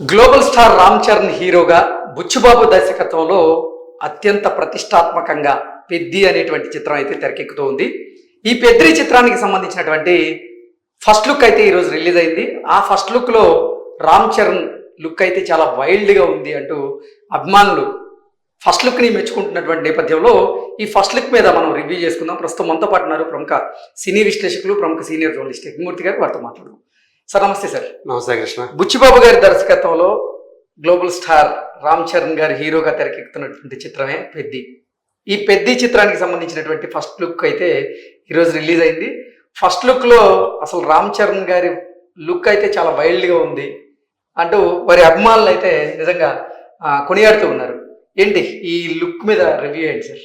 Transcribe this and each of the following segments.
Global star Ram Charan హీరోగా బుచ్చుబాబు దర్శకత్వంలో అత్యంత ప్రతిష్టాత్మకంగా పెద్ది అనేటువంటి చిత్రం అయితే తెరకెక్కుతూ ఉంది. ఈ పెద్ది చిత్రానికి సంబంధించినటువంటి ఫస్ట్ లుక్ అయితే ఈరోజు రిలీజ్ అయింది. ఆ ఫస్ట్ లుక్లో రామ్ చరణ్ లుక్ అయితే చాలా వైల్డ్గా ఉంది అంటూ అభిమానులు ఫస్ట్ లుక్ని మెచ్చుకుంటున్నటువంటి నేపథ్యంలో ఈ ఫస్ట్ లుక్ మీద మనం రివ్యూ చేసుకుందాం. ప్రస్తుతం మనతో పాటు ఉన్నారు ప్రముఖ సినీ విశ్లేషకులు ప్రముఖ సీనియర్ జర్నలిస్ట్ యజ్ఞమూర్తి గారు. వారితో మాట్లాడదాం. సార్ నమస్తే సార్. నమస్తే కృష్ణ. బుచ్చిబాబు గారి దర్శకత్వంలో గ్లోబల్ స్టార్ రామ్ చరణ్ గారి హీరోగా తెరకెక్కుతున్నటువంటి చిత్రమే పెద్ది. ఈ పెద్ది చిత్రానికి సంబంధించినటువంటి ఫస్ట్ లుక్ అయితే ఈరోజు రిలీజ్ అయింది. ఫస్ట్ లుక్లో అసలు రామ్ చరణ్ గారి లుక్ అయితే చాలా వైల్డ్గా ఉంది అంటూ వారి అభిమానులు అయితే నిజంగా కొనియాడుతూ ఉన్నారు. ఏంటి ఈ లుక్ మీద రివ్యూ ఏంటి సార్?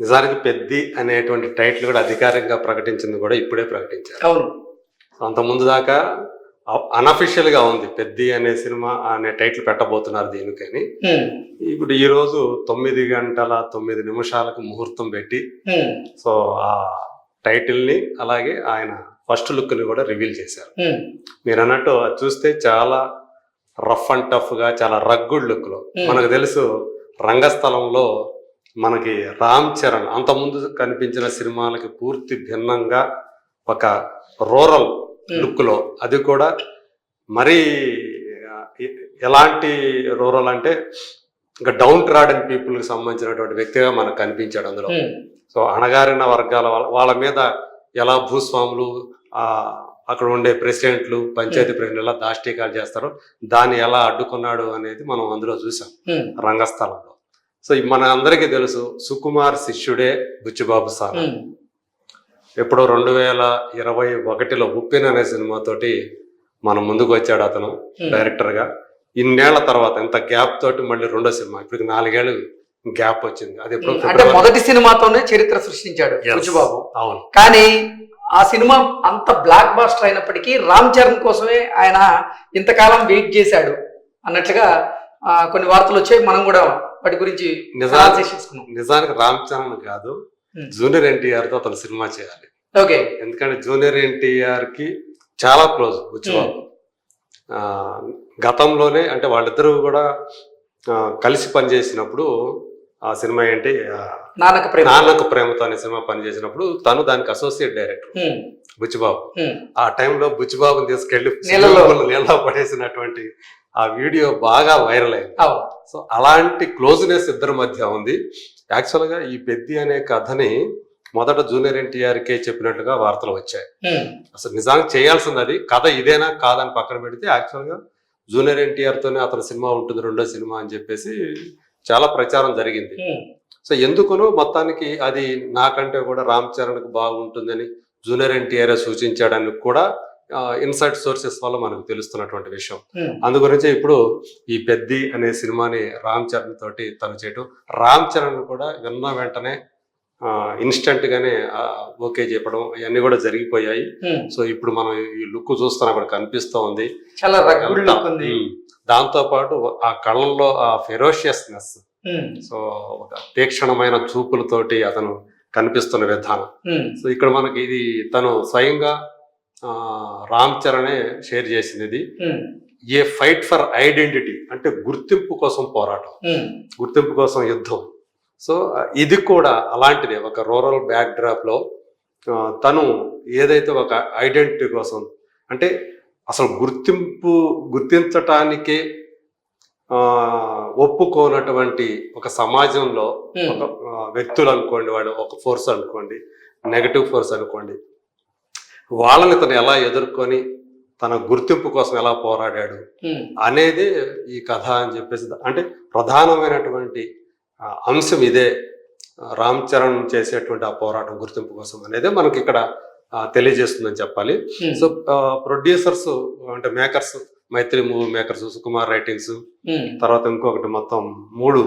నిజానికి పెద్ది అనేటువంటి టైటిల్ కూడా అధికారికంగా ప్రకటించింది కూడా ఇప్పుడే ప్రకటించారు. అవును. అంత ముందు దాకా అనఫిషియల్గా ఉంది. పెద్ది అనే సినిమా అనే టైటిల్ పెట్టబోతున్నారు దీనికని. ఇప్పుడు ఈ రోజు తొమ్మిది గంటల తొమ్మిది నిమిషాలకు ముహూర్తం పెట్టి సో ఆ టైటిల్ని అలాగే ఆయన ఫస్ట్ లుక్ని కూడా రివీల్ చేశారు. మీరు అన్నట్టు అది చూస్తే చాలా రఫ్ అండ్ టఫ్గా చాలా రగ్గుడ్ లుక్లో Hmm. మనకు తెలుసు రంగస్థలంలో మనకి రామ్ చరణ్ అంత ముందు కనిపించిన సినిమాలకి పూర్తి భిన్నంగా ఒక రూరల్ Hmm. లుక్లో అది కూడా మరీ ఎలాంటి రూరల్ అంటే ఇంకా డౌన్ ట్రాడన్ పీపుల్కి సంబంధించినటువంటి వ్యక్తిగా మనకు కనిపించాడు అందులో. హ్మ్, సో అణగారిన వర్గాల వాళ్ళ వాళ్ళ మీద ఎలా భూస్వాములు ఆ అక్కడ ఉండే ప్రెసిడెంట్లు పంచాయతీ ప్రెసిడెంట్లు ఎలా దాష్టీకాలు చేస్తారో దాన్ని ఎలా అడ్డుకున్నాడు అనేది మనం అందులో చూసాం. రంగస్థలంలో. సో మన అందరికీ తెలుసు సుకుమార్ శిష్యుడే బుచ్చిబాబు సార్. ఎప్పుడో రెండు వేల ఇరవై ఒకటిలో ఉప్పిన్ అనే సినిమాతోటి మన ముందుకు వచ్చాడు అతను హ్మ్. డైరెక్టర్గా ఇన్నేళ్ళ తర్వాత ఇంత గ్యాప్ తోటి మళ్ళీ రెండో సినిమా ఇప్పుడు నాలుగేళ్ళు గ్యాప్ వచ్చింది. అది ఎప్పుడు అంటే ఫిబ్రవరి- మొదటి సినిమాతోనే చరిత్ర సృష్టించాడు. బుచ్చిబాబు అవును. కానీ ఆ సినిమా అంత బ్లాక్ బాస్టర్ అయినప్పటికీ రామ్ చరణ్ కోసమే ఆయన ఇంతకాలం వెయిట్ చేశాడు అన్నట్లుగా ఆ, కొన్ని వార్తలు వచ్చాయి. మనం కూడా వాటి గురించి నిజానికి రామ్ చరణ్ కాదు Hmm. జూనియర్ ఎన్టీఆర్తో అతను సినిమా చేయాలి. ఓకే. ఎందుకంటే జూనియర్ ఎన్టీఆర్కి చాలా క్లోజ్ బుచ్చిబాబు. ఆ, గతంలోనే అంటే వాళ్ళిద్దరూ కూడా కలిసి పనిచేసినప్పుడు ఆ సినిమా ఏంటి? నాన్నక ప్రేమ. నాన్నకు ప్రేమతో అనే సినిమా పనిచేసినప్పుడు తను దానికి అసోసియేట్ డైరెక్టర్ బుచ్చిబాబు. ఆ టైంలో బుచ్చిబాబుని తీసుకెళ్ళి నీళ్ళలో. పడేసినటువంటి ఆ వీడియో బాగా వైరల్ అయింది. సో అలాంటి క్లోజ్నెస్ ఇద్దరి మధ్య ఉంది. యాక్చువల్గా ఈ పెద్ది అనే కథని మొదట జూనియర్ ఎన్టీఆర్కే చెప్పినట్లుగా వార్తలు వచ్చాయి. అసలు నిజానికి చేయాల్సింది అది కథ ఇదేనా కాదని పక్కన పెడితే యాక్చువల్గా జూనియర్ ఎన్టీఆర్ తోనే అతని సినిమా ఉంటుంది రెండో సినిమా అని చెప్పేసి చాలా ప్రచారం జరిగింది. సో ఎందుకునో మొత్తానికి అది నాకంటే కూడా రామ్ చరణ్కి బాగుంటుందని జూనియర్ ఎన్టీఆర్ సూచించాడని కూడా ఇన్సైట్ సోర్సెస్ వల్ల మనకు తెలుస్తున్నటువంటి విషయం. అందు గురించి ఇప్పుడు ఈ పెద్ది అనే సినిమాని రామ్ చరణ్ తోటి తను చేయటం రామ్ చరణ్ కూడా విన్న వెంటనే ఇన్స్టెంట్ గానే ఓకే చెప్పడం ఇవన్నీ కూడా జరిగిపోయాయి. సో ఇప్పుడు మనం ఈ లుక్ చూస్తున్నా అక్కడ కనిపిస్తూ ఉంది. చాలా. దాంతో పాటు ఆ కళ్ళల్లో ఆ ఫెరోషియస్నెస్. సో ఒక తీక్షణమైన చూపులతోటి అతను కనిపిస్తున్న విధానం. సో ఇక్కడ మనకి ఇది తను స్వయంగా రామ్ చరణే షేర్ చేసింది ఇది. ఏ ఫైట్ ఫర్ ఐడెంటిటీ అంటే గుర్తింపు కోసం పోరాటం. గుర్తింపు కోసం యుద్ధం. సో ఇది కూడా అలాంటిదే. ఒక రూరల్ బ్యాక్ డ్రాప్లో ఆ, తను ఏదైతే ఒక ఐడెంటిటీ కోసం అంటే అసలు గుర్తింపు గుర్తించటానికే ఒప్పుకోనటువంటి ఒక సమాజంలో ఒక వ్యక్తులు అనుకోండి వాడు ఒక ఫోర్స్ అనుకోండి నెగటివ్ ఫోర్స్ అనుకోండి వాళ్ళని తను ఎలా ఎదుర్కొని తన గుర్తింపు కోసం ఎలా పోరాడాడు అనేది ఈ కథ అని చెప్పేసి అంటే ప్రధానమైనటువంటి అంశం ఇదే రామ్ చరణ్ చేసేటువంటి ఆ పోరాటం గుర్తింపు కోసం అనేది మనకి ఇక్కడ తెలియజేస్తుందని చెప్పాలి. సో ప్రొడ్యూసర్స్ అంటే makers Mythri movie makers Sukumar writings తర్వాత ఇంకొకటి మొత్తం మూడు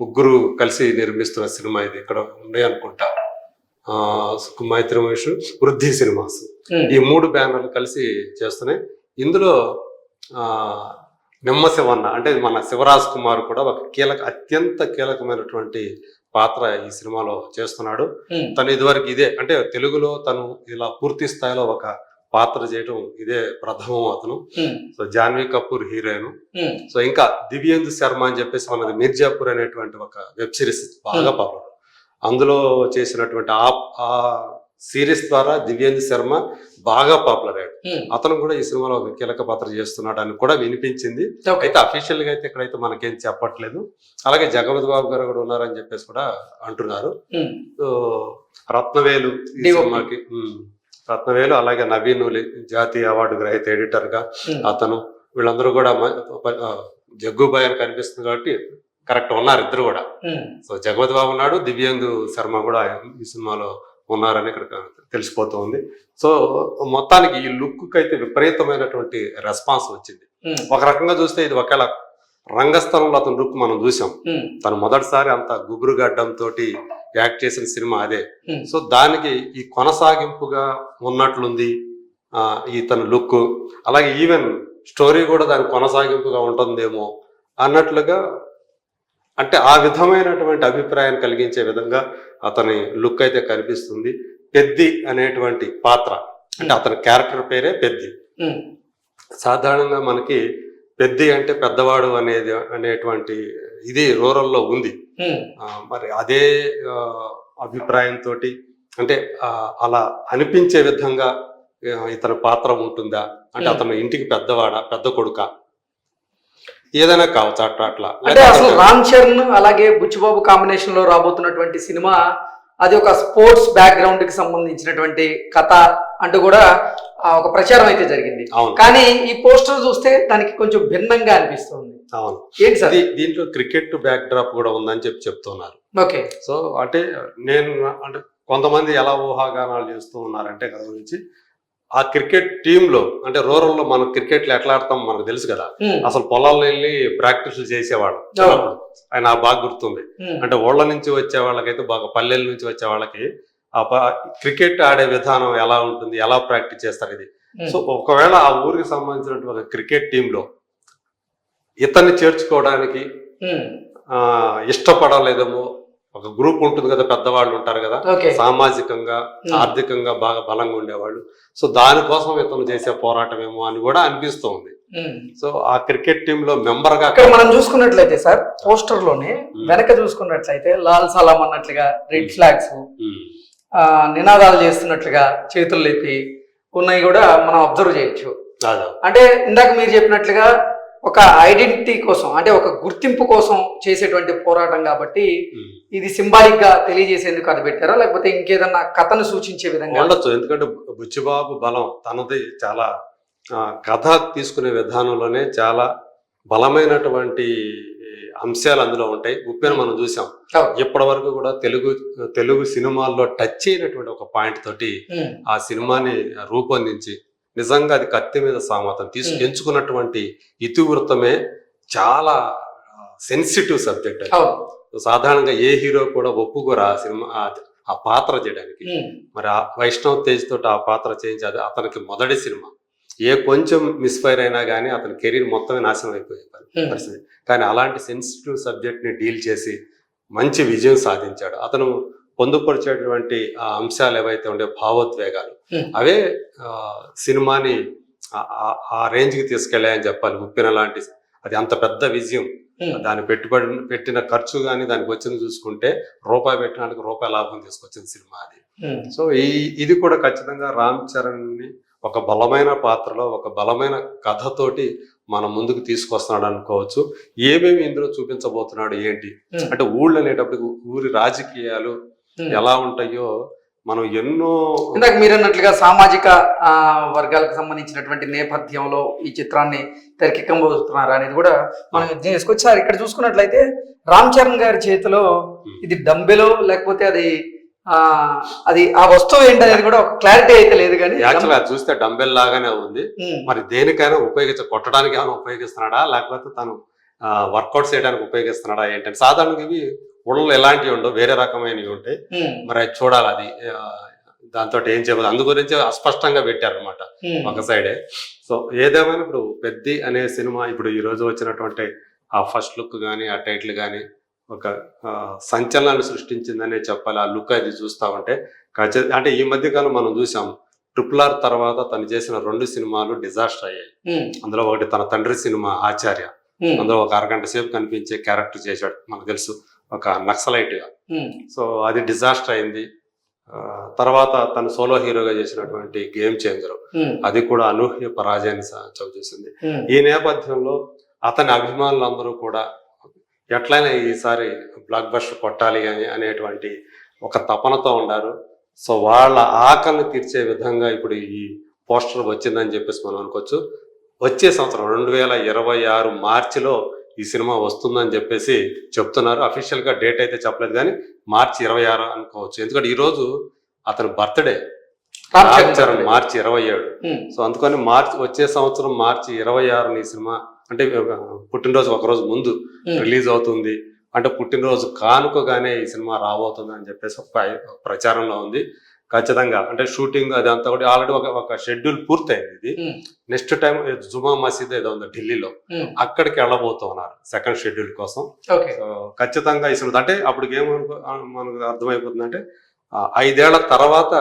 ముగ్గురు కలిసి నిర్మిస్తున్న సినిమా ఇది ఇక్కడ ఉండే అనుకుంటా మైత్రి మూవీస్ వృద్ధి సినిమాస్. ఈ మూడు బ్యానర్లు కలిసి చేస్తున్నాయి. ఇందులో ఆ నిమ్మ శివన్న అంటే మన శివరాజ్ కుమార్ కూడా ఒక కీలక అత్యంత కీలకమైనటువంటి పాత్ర ఈ సినిమాలో చేస్తున్నాడు. తను ఇదివరకు ఇదే అంటే తెలుగులో తను ఇలా పూర్తి స్థాయిలో ఒక పాత్ర చేయడం ఇదే ప్రథమం అతను. So Janhvi Kapoor heroine. So ఇంకా దివ్యేందు శర్మ అని చెప్పేసి మనది మిర్జాపూర్ అనేటువంటి ఒక వెబ్ సిరీస్ బాగా. పాపులర్. అందులో చేసినటువంటి ఆ ఆ సిరీస్ ద్వారా దివ్యేందు శర్మ బాగా పాపులర్ అయ్యాడు. అతను కూడా ఈ సినిమాలో ఒక కీలక పాత్ర చేస్తున్నాడు అని కూడా వినిపించింది. అయితే అఫీషియల్గా అయితే ఇక్కడైతే మనకేం చెప్పట్లేదు. అలాగే జగపతి బాబు గారు కూడా ఉన్నారని చెప్పేసి కూడా అంటున్నారు. రత్నవేలు ఈ. సినిమాకి రత్నవేలు అలాగే నవీన్ ఉలి, జాతీయ అవార్డు గ్రహీత ఎడిటర్గా అతను. వీళ్ళందరూ కూడా జగ్గుబాయ్ అని కనిపిస్తుంది కాబట్టి కరెక్ట్ ఉన్నారు ఇద్దరు కూడా. సో జగపతి బాబు ఉన్నాడు దివ్యేందు శర్మ కూడా ఈ సినిమాలో ఉన్నారని ఇక్కడ తెలిసిపోతుంది. సో మొత్తానికి ఈ లుక్ అయితే విపరీతమైనటువంటి రెస్పాన్స్ వచ్చింది. ఒక రకంగా చూస్తే ఇది ఒకవేళ రంగస్థలంలో అతని లుక్ మనం చూసాం. తను మొదటిసారి అంత గుబురు తోటి యాక్ట్ చేసిన సినిమా అదే. సో దానికి ఈ కొనసాగింపుగా ఉన్నట్లుంది ఆ, ఈ తన లుక్. అలాగే ఈవెన్ స్టోరీ కూడా దాని కొనసాగింపుగా ఉంటుందేమో అన్నట్లుగా అంటే ఆ విధమైనటువంటి అభిప్రాయం కలిగించే విధంగా అతని లుక్ అయితే కనిపిస్తుంది. పెద్ది అనేటువంటి పాత్ర. అంటే అతని క్యారెక్టర్ పేరే పెద్ది. ఉమ్, సాధారణంగా మనకి పెద్ది అంటే పెద్దవాడు అనేది అనేటువంటి ఇది రూరల్లో ఉంది. ఆ, మరి అదే అభిప్రాయంతో అంటే అలా అనిపించే విధంగా ఇతని పాత్ర ఉంటుందా? అంటే Hmm. అతను ఇంటికి పెద్దవాడా? పెద్ద కొడుక? ఏదైనా కావచ్చు అట్లా అట్లా. అంటే అసలు రామ్ చరణ్ అలాగే బుచ్చిబాబు కాంబినేషన్లో రాబోతున్నటువంటి సినిమా అది ఒక స్పోర్ట్స్ బ్యాక్గ్రౌండ్కి సంబంధించినటువంటి కథ అంటూ కూడా ఒక ప్రచారం అయితే జరిగింది. అవును. కానీ ఈ పోస్టర్ చూస్తే దానికి కొంచెం భిన్నంగా అనిపిస్తుంది. అవును. ఏంటి సార్? దీంట్లో క్రికెట్ బ్యాక్ డ్రాప్ కూడా ఉందని చెప్పి చెప్తున్నారు. ఓకే. సో అంటే నేను అంటే కొంతమంది ఎలా ఊహాగానాలు చేస్తూ ఉన్నారంటే కదా గురించి ఆ క్రికెట్ టీంలో అంటే రూరల్లో మనం క్రికెట్లు ఎట్లా ఆడతాం మనకు తెలుసు కదా. అసలు పొలాల్లో వెళ్ళి ప్రాక్టీస్లు చేసేవాడు. ఆయన బాగా గుర్తుంది. అంటే ఊళ్ళ నుంచి వచ్చే వాళ్ళకైతే బాగా పల్లెల నుంచి వచ్చే వాళ్ళకి ఆ క్రికెట్ ఆడే విధానం ఎలా ఉంటుంది ఎలా ప్రాక్టీస్ చేస్తారు ఇది. సో ఒకవేళ ఆ ఊరికి సంబంధించినటువంటి ఒక క్రికెట్ టీంలో ఇతన్ని చేర్చుకోవడానికి ఇష్టపడలేదేమో ఒక గ్రూప్ ఉంటుంది కదా పెద్దవాళ్ళు ఉంటారు కదా సామాజికంగా ఆర్థికంగా బాగా బలంగా ఉండేవాళ్ళు. సో దానికోసం ఇతను చేసే పోరాటమేమో అని కూడా అనిపిస్తోంది. సో ఆ క్రికెట్ టీమ్లో మెంబర్గా మనం చూసుకున్నట్లయితే సార్ పోస్టర్లోనే. వెనక చూసుకున్నట్లయితే లాల్ సలాం అన్నట్లుగా రెడ్ ఫ్లాగ్స్ నినాదాలు చేస్తున్నట్లుగా చేతులు లేపి ఉన్నాయి కూడా మనం అబ్జర్వ్ చేయొచ్చు. అంటే ఇందాక మీరు చెప్పినట్లుగా ఒక ఐడెంటిటీ కోసం అంటే ఒక గుర్తింపు కోసం చేసేటువంటి పోరాటం కాబట్టి. ఇది సింబాలిక్గా తెలియజేసేందుకు అది పెట్టారా? లేకపోతే ఇంకేదన్నా కథను సూచించే విధంగా? ఉండొచ్చు. ఎందుకంటే బుచ్చిబాబు బలం తనది చాలా కథ తీసుకునే విధానంలోనే చాలా బలమైనటువంటి అంశాలు అందులో ఉంటాయి. ఉప్పెన మనం చూసాం. ఇప్పటి వరకు కూడా తెలుగు తెలుగు సినిమాల్లో టచ్ అయినటువంటి ఒక పాయింట్ తోటి ఆ సినిమాని రూపొందించి నిజంగా అది కత్తి మీద సామతం తీసుకు Hmm. ఎంచుకున్నటువంటి ఇతివృత్తమే చాలా సెన్సిటివ్ సబ్జెక్ట్ సాధారణంగా ఏ హీరో కూడా ఒప్పుకోరు ఆ సినిమా ఆ- పాత్ర చేయడానికి. మరి ఆ వైష్ణవ్ తేజ్ తోటి ఆ పాత్ర చేయించేది అతనికి మొదటి సినిమా. ఏ కొంచెం మిస్ఫైర్ అయినా కానీ అతని కెరీర్ మొత్తమే నాశనం అయిపోయే పరిస్థితి. కానీ అలాంటి సెన్సిటివ్ సబ్జెక్ట్ని డీల్ చేసి మంచి విజయం సాధించాడు. అతను పొందుపరిచేటువంటి ఆ అంశాలు ఏవైతే ఉండే భావోద్వేగాలు. అవే సినిమాని ఆ- ఆ- ఆ రేంజ్కి తీసుకెళ్ళాయని చెప్పాలి. ఉప్పిన లాంటి అది అంత పెద్ద విజయం. దాని పెట్టుబడి పెట్టిన ఖర్చు కానీ దానికి వచ్చింది చూసుకుంటే రూపాయి పెట్టడానికి రూపాయి లాభం తీసుకొచ్చిన సినిమా అది. సో ఈ ఇది కూడా ఖచ్చితంగా రామ్ చరణ్ని ఒక బలమైన పాత్రలో ఒక బలమైన కథతోటి మన ముందుకు తీసుకొస్తున్నాడు అనుకోవచ్చు. ఏమేమి ఇందులో చూపించబోతున్నాడు ఏంటి? అంటే ఊళ్ళు అనేటప్పుడు ఊరి రాజకీయాలు. ఎలా ఉంటాయో మనం ఎన్నో ఇందాక మీరు అన్నట్లుగా సామాజిక ఆ, వర్గాలకు సంబంధించినటువంటి నేపథ్యంలో ఈ చిత్రాన్ని తెరకెక్కబోతున్నారు అనేది కూడా మనం ఇది చేసుకొచ్చి సార్ ఇక్కడ చూసుకున్నట్లయితే రామ్ చరణ్ గారి చేతిలో ఇది డంబెలో లేకపోతే అది ఆ అది ఆ వస్తువు ఏంటనేది కూడా ఒక క్లారిటీ అయితే లేదు కానీ యాక్చువల్ అది చూస్తే డంబెల్ లాగానే ఉంది. మరి దేనికైనా ఉపయోగించ కొట్టడానికి ఏమైనా ఉపయోగిస్తున్నాడా? లేకపోతే తను వర్కౌట్ చేయడానికి ఉపయోగిస్తున్నాడా ఏంటంటే సాధారణంగా ఇవి ఉళ్ళు ఎలాంటివి ఉండవు వేరే రకమైనవి ఉంటాయి. మరి అది చూడాలి అది. దాంతో ఏం చెప్పదు అందు గురించి అస్పష్టంగా పెట్టారు అనమాట ఉమ్, ఒక సైడే. సో ఏదేమైనా ఇప్పుడు పెద్ది అనే సినిమా ఇప్పుడు ఈ రోజు వచ్చినటువంటి ఆ ఫస్ట్ లుక్ కానీ ఆ టైటిల్ కానీ ఒక సంచలనాన్ని సృష్టించిందనే చెప్పాలి. ఆ లుక్ అది చూస్తా ఉంటే ఖచ్చితంగా అంటే ఈ మధ్య కాలం మనం చూసాం ట్రిపుల్ ఆర్ తర్వాత తను చేసిన రెండు సినిమాలు డిజాస్టర్ అయ్యాయి. అందులో ఒకటి తన తండ్రి సినిమా ఆచార్య. అందులో ఒక అరగంట సేపు కనిపించే క్యారెక్టర్ చేశాడు మనకు తెలుసు. ఒక నక్సలైట్గా ఉమ్, సో అది డిజాస్టర్ అయింది. తర్వాత తను సోలో హీరోగా చేసినటువంటి గేమ్ చేంజర్. అది కూడా అనూహ్య పరాజయాన్ని చవిచూసింది. ఉమ్, ఈ నేపథ్యంలో అతని అభిమానులందరూ కూడా ఎట్లయినా ఈసారి బ్లాక్ బస్టర్ కొట్టాలి అని అనేటువంటి ఒక తపనతో ఉన్నారు. సో వాళ్ళ ఆకలిని తీర్చే విధంగా ఇప్పుడు ఈ పోస్టర్ వచ్చిందని చెప్పేసి మనం అనుకోవచ్చు. వచ్చే సంవత్సరం రెండు వేల ఇరవై ఆరు మార్చిలో ఈ సినిమా వస్తుందని చెప్పేసి చెప్తున్నారు. అఫీషియల్గా డేట్ అయితే చెప్పలేదు కానీ మార్చి ఇరవై ఆరు అనుకోవచ్చు. ఎందుకంటే ఈ రోజు అతని బర్త్డే చరణ్ మార్చి ఇరవై ఏడు. సో అందుకని మార్చి వచ్చే సంవత్సరం మార్చి ఇరవై ఆరుని ఈ సినిమా అంటే పుట్టినరోజు ఒక రోజు ముందు రిలీజ్ అవుతుంది. అంటే పుట్టినరోజు కానుకగానే ఈ సినిమా రాబోతుంది అని చెప్పేసి ప్రచారంలో ఉంది. ఖచ్చితంగా. అంటే షూటింగ్ అదంతా కూడా ఆల్రెడీ ఒక ఒక షెడ్యూల్ పూర్తయింది ఇది. నెక్స్ట్ టైం జుమా మసీద్ ఏదో ఉంది ఢిల్లీలో అక్కడికి వెళ్ళబోతున్నారు సెకండ్ షెడ్యూల్ కోసం. ఖచ్చితంగా సినిమా అంటే అప్పుడు ఏమనుకో మనకు అర్థమైపోతుందంటే ఆ, ఐదేళ్ళ తర్వాత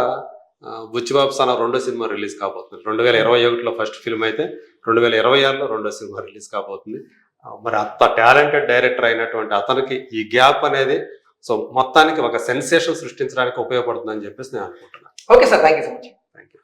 బుచ్చిబాబు సానా రెండో సినిమా రిలీజ్ కాబోతుంది. రెండు వేల ఇరవై ఒకటిలో ఫస్ట్ ఫిల్మ్ అయితే రెండు వేల ఇరవై ఆరులో రెండో సినిమా రిలీజ్ కాబోతుంది. మరి అంత టాలెంటెడ్ డైరెక్టర్ అయినటువంటి అతనికి ఈ గ్యాప్ అనేది సో మొత్తానికి ఒక సెన్సేషన్ సృష్టించడానికి ఉపయోగపడుతుందని చెప్పేసి నేను అనుకుంటున్నాను. Okay sir thank you so much.